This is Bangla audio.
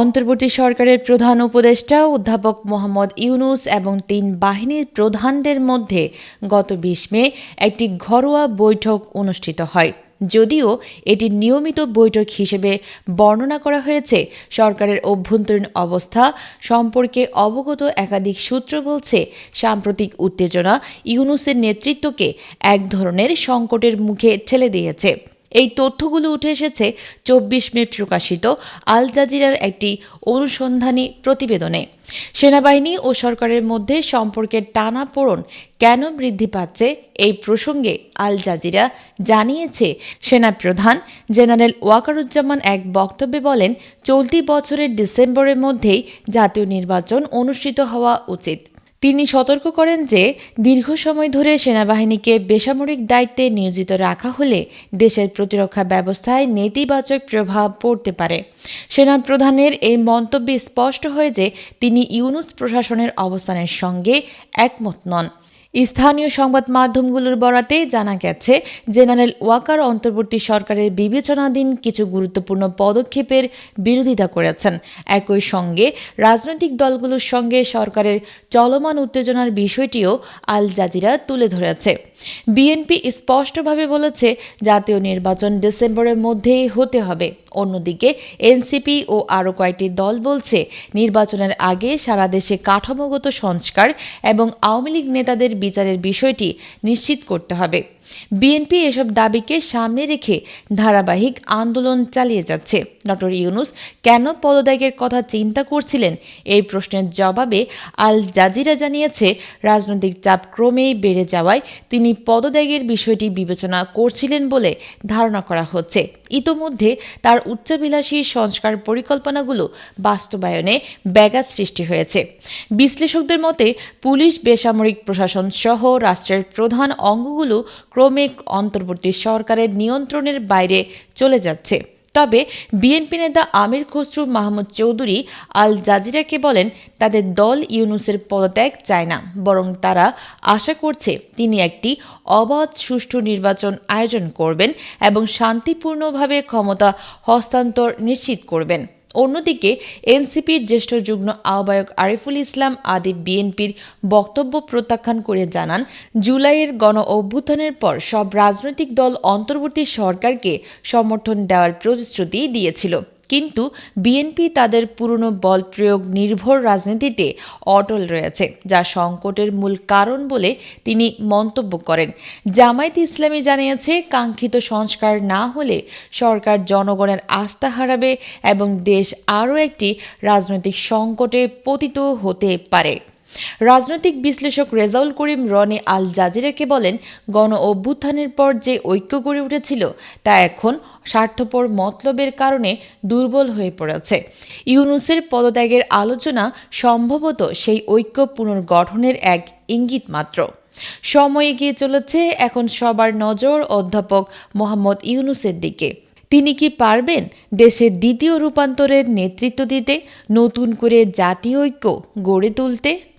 অন্তর্বর্তী সরকারের প্রধান উপদেষ্টা অধ্যাপক মোহাম্মদ ইউনুস এবং তিন বাহিনীর প্রধানদের মধ্যে গত বিশ মে একটি ঘরোয়া বৈঠক অনুষ্ঠিত হয়। যদিও এটি নিয়মিত বৈঠক হিসেবে বর্ণনা করা হয়েছে, সরকারের অভ্যন্তরীণ অবস্থা সম্পর্কে অবগত একাধিক সূত্র বলছে, সাম্প্রতিক উত্তেজনা ইউনুসের নেতৃত্বকে এক ধরনের সংকটের মুখে ঠেলে দিয়েছে। এই তথ্যগুলো উঠে এসেছে চব্বিশ মে প্রকাশিত আল জাজিরার একটি অনুসন্ধানী প্রতিবেদনে। সেনাবাহিনী ও সরকারের মধ্যে সম্পর্কের টানা পোড়ন কেন বৃদ্ধি পাচ্ছে এই প্রসঙ্গে আল জাজিরা জানিয়েছে। সেনাপ্রধান জেনারেল ওয়াকারুজ্জামান এক বক্তব্যে বলেন, চলতি বছরের ডিসেম্বরের মধ্যেই জাতীয় নির্বাচন অনুষ্ঠিত হওয়া উচিত। তিনি সতর্ক করেন যে, দীর্ঘ সময় ধরে সেনাবাহিনীকে বেসামরিক দায়িত্বে নিয়োজিত রাখা হলে দেশের প্রতিরক্ষা ব্যবস্থায় নেতিবাচক প্রভাব পড়তে পারে। সেনাপ্রধানের এই মন্তব্যে স্পষ্ট হয় যে, তিনি ইউনুস প্রশাসনের অবস্থানের সঙ্গে একমত নন। স্থানীয় সংবাদ মাধ্যমগুলোর বরাতে জানা গেছে, জেনারেল ওয়াকার অন্তর্বর্তী সরকারের বিবেচনাধীন কিছু গুরুত্বপূর্ণ পদক্ষেপের বিরোধিতা করেছেন। একই সঙ্গে রাজনৈতিক দলগুলোর সঙ্গে সরকারের চলমান উত্তেজনার বিষয়টিও আল জাজিরা তুলে ধরেছে। বিএনপি স্পষ্টভাবে বলেছে, জাতীয় নির্বাচন ডিসেম্বরের মধ্যেই হতে হবে। অন্যদিকে, এনসিপি ও আরও কয়েকটি দল বলছে, নির্বাচনের আগে সারা দেশে কাঠামোগত সংস্কার এবং আওয়ামী লীগ নেতাদের বিচারের বিষয়টি নিশ্চিত করতে হবে। বিএনপি এসব দাবিকে সামনে রেখে ধারাবাহিক আন্দোলন চালিয়ে যাচ্ছে। ডক্টর ইউনুস কেন পদত্যাগের কথা চিন্তা করছিলেন? এই প্রশ্নের জবাবে আল জাজিরা জানিয়েছে, রাজনৈতিক চাপ ক্রমেই বেড়ে যাওয়ায় তিনি পদত্যাগের বিষয়টি বিবেচনা করছিলেন বলে ধারণা করা হচ্ছে। ইতোমধ্যে তার উচ্চাভিলাষী সংস্কার পরিকল্পনাগুলো বাস্তবায়নে ব্যাঘাত সৃষ্টি হয়েছে। বিশ্লেষকদের মতে, পুলিশ, বেসামরিক প্রশাসন সহ রাষ্ট্রের প্রধান অঙ্গগুলো ক্রমে অন্তর্বর্তী সরকারের নিয়ন্ত্রণের বাইরে চলে যাচ্ছে। তবে বিএনপি নেতা আমির খসরু মাহমুদ চৌধুরী আল জাজিরাকে বলেন, তাদের দল ইউনুসের পদত্যাগ চায় না, বরং তারা আশা করছে তিনি একটি অবাধ সুষ্ঠু নির্বাচন আয়োজন করবেন এবং শান্তিপূর্ণভাবে ক্ষমতা হস্তান্তর নিশ্চিত করবেন। অন্যদিকে, এনসিপির জ্যেষ্ঠ যুগ্ম আহ্বায়ক আরিফুল ইসলাম আদি বিএনপির বক্তব্য প্রত্যাখ্যান করে জানান, জুলাইয়ের গণ অভ্যুত্থানের পর সব রাজনৈতিক দল অন্তর্বর্তী সরকারকে সমর্থন দেওয়ার প্রতিশ্রুতি দিয়েছিল। কিন্তু বিএনপি তাদের পুরনো বল প্রয়োগ নির্ভর রাজনীতিতে অটল রয়েছে, যা সংকটের মূল কারণ বলে তিনি মন্তব্য করেন। জামায়াত ইসলামী জানিয়েছে, কাঙ্ক্ষিত সংস্কার না হলে সরকার জনগণের আস্থা হারাবে এবং দেশ আরও একটি রাজনৈতিক সংকটে পতিত হতে পারে। রাজনৈতিক বিশ্লেষক রেজাউল করিম রনি আল জাজিরাকে বলেন, গণ অভ্যুত্থানের পর যে ঐক্য গড়ে উঠেছিল, তা এখন স্বার্থপর মতলবের কারণে দুর্বল হয়ে পড়েছে। ইউনুসের পদত্যাগের আলোচনা সম্ভবত সেই ঐক্য পুনর্গঠনের এক ইঙ্গিত মাত্র। সময় এগিয়ে চলেছে এখন সবার নজর অধ্যাপক মোহাম্মদ ইউনুসের দিকে। তিনি কি পারবেন দেশের দ্বিতীয় রূপান্তরের নেতৃত্ব দিতে, নতুন করে জাতীয় ঐক্য গড়ে তুলতে?